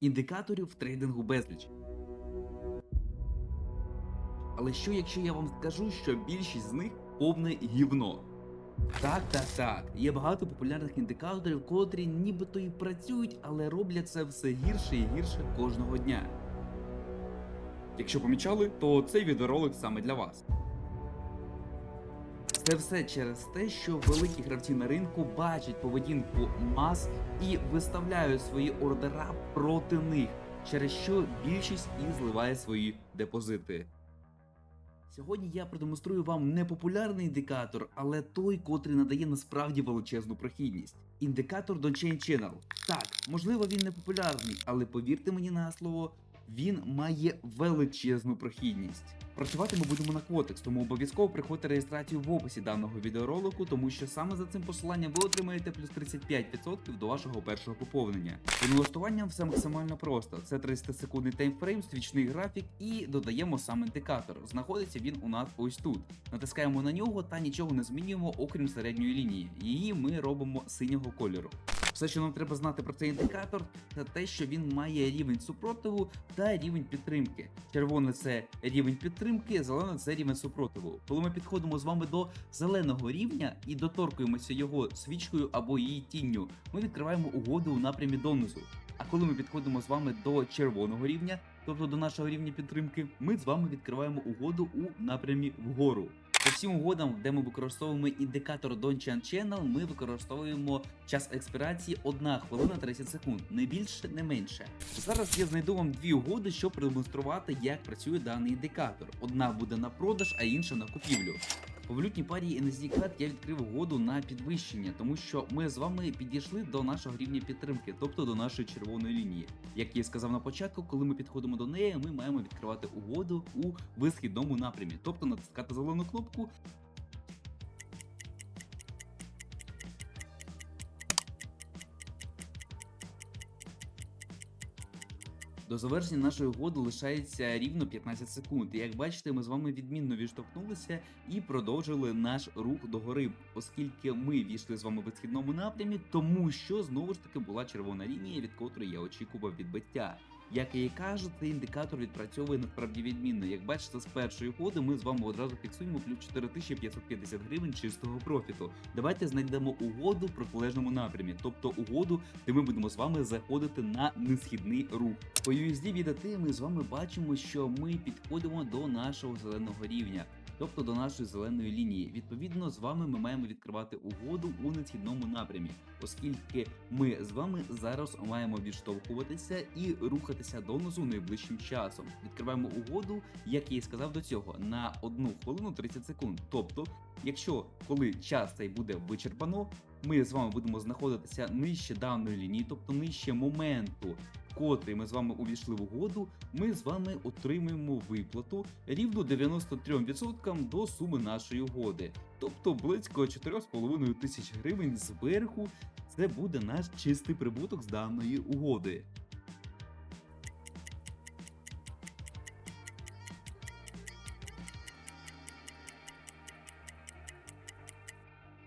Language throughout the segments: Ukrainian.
Індикаторів в трейдингу безліч. Але що якщо я вам скажу, що більшість з них повне гівно? Так, так, так. Є багато популярних індикаторів, котрі нібито і працюють, але роблять це все гірше і гірше кожного дня. Якщо помічали, то цей відеоролик саме для вас. Це все через те, що великі гравці на ринку бачать поведінку мас і виставляють свої ордера проти них, через що більшість і зливає свої депозити. Сьогодні я продемонструю вам не популярний індикатор, але той, котрий надає насправді величезну прохідність. Індикатор Donchain Channel. Так, можливо, він не популярний, але повірте мені на слово, він має величезну прохідність. Працювати ми будемо на Quotex, тому обов'язково приходьте реєстрацію в описі даного відеоролику, тому що саме за цим посиланням ви отримаєте плюс 35% до вашого першого поповнення. Налаштуванням все максимально просто. Це 30 секундний таймфрейм, свічний графік і додаємо сам індикатор. Знаходиться він у нас ось тут. Натискаємо на нього та нічого не змінюємо, окрім середньої лінії. Її ми робимо синього кольору. Все, що нам треба знати про цей індикатор, це те, що він має рівень супротиву та рівень підтримки. Червоне це рівень підтримки, зелене це рівень супротиву. Коли ми підходимо з вами до зеленого рівня і доторкуємося його свічкою або її тінню, ми відкриваємо угоду у напрямі донизу. А коли ми підходимо з вами до червоного рівня, тобто до нашого рівня підтримки, ми з вами відкриваємо угоду у напрямі вгору. По всім угодам, де ми використовуємо індикатор Donchan Channel, ми використовуємо час експірації 1 хвилина 30 секунд, не більше, не менше. Зараз я знайду вам дві угоди, щоб продемонструвати, як працює даний індикатор. Одна буде на продаж, а інша на купівлю. По валютній парі NSD CAD я відкрив угоду на підвищення, тому що ми з вами підійшли до нашого рівня підтримки, тобто до нашої червоної лінії. Як я сказав на початку, коли ми підходимо до неї, ми маємо відкривати угоду у висхідному напрямі, тобто натискати зелену кнопку. До завершення нашої угоди лишається рівно 15 секунд. Як бачите, ми з вами відмінно відштовхнулися і продовжили наш рух догори, оскільки ми війшли з вами в східному напрямі, тому що знову ж таки була червона лінія, від котрої я очікував відбиття. Як я і кажу, цей індикатор відпрацьовує насправді відмінно. Як бачите, з першої ходи ми з вами одразу фіксуємо плюс 4550 гривень чистого профіту. Давайте знайдемо угоду в протилежному напрямі, тобто угоду, де ми будемо з вами заходити на несхідний рух. По USD віддати ми з вами бачимо, що ми підходимо до нашого зеленого рівня. Тобто до нашої зеленої лінії. Відповідно, з вами ми маємо відкривати угоду у несхідному напрямі, оскільки ми з вами зараз маємо відштовхуватися і рухатися донизу найближчим часом. Відкриваємо угоду, як я і сказав до цього, на 1 хвилину 30 секунд. Тобто, якщо коли час цей буде вичерпано, ми з вами будемо знаходитися нижче даної лінії, тобто нижче моменту, котрий ми з вами увійшли в угоду, ми з вами отримуємо виплату рівно 93% до суми нашої угоди. Тобто близько 4,5 тисяч гривень зверху це буде наш чистий прибуток з даної угоди.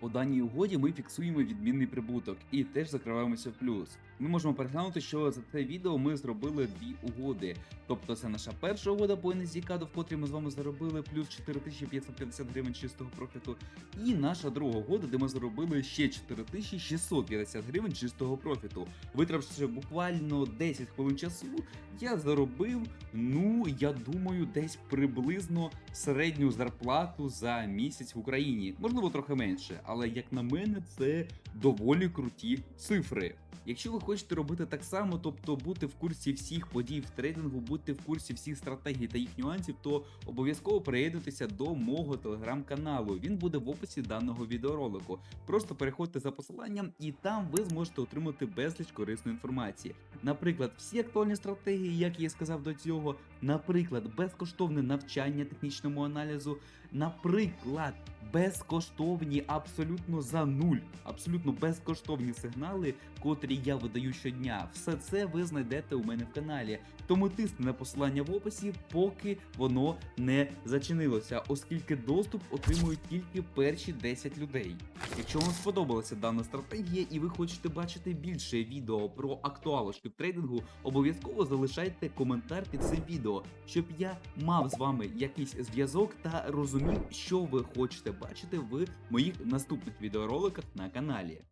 По даній угоді ми фіксуємо відмінний прибуток і теж закриваємося в плюс. Ми можемо переглянути, що за це відео ми зробили дві угоди. Тобто це наша перша угода по NSD CAD, в котрій ми з вами заробили плюс 4550 гривень чистого профіту. І наша друга угода, де ми заробили ще 4650 гривень чистого профіту. Витративши буквально 10 хвилин часу, я заробив, ну я думаю, десь приблизно середню зарплату за місяць в Україні. Можливо, трохи менше, але як на мене, це доволі круті цифри. Якщо ви хочете робити так само, тобто бути в курсі всіх подій в трейдингу, бути в курсі всіх стратегій та їх нюансів, то обов'язково приєднуйтеся до мого телеграм-каналу. Він буде в описі даного відеоролику. Просто переходьте за посиланням, і там ви зможете отримати безліч корисної інформації. Наприклад, всі актуальні стратегії, як я сказав до цього, наприклад, безкоштовне навчання технічному аналізу, наприклад, безкоштовні, абсолютно за нуль, абсолютно безкоштовні сигнали, котрі я видаю щодня. Все це ви знайдете у мене в каналі. Тому тисни на посилання в описі, поки воно не зачинилося, оскільки доступ отримують тільки перші 10 людей. Якщо вам сподобалася дана стратегія і ви хочете бачити більше відео про актуалочки в трейдингу, обов'язково залишайте коментар під цим відео, щоб я мав з вами якийсь зв'язок та розумів, що ви хочете бачити в моїх наступних відеороликах на каналі.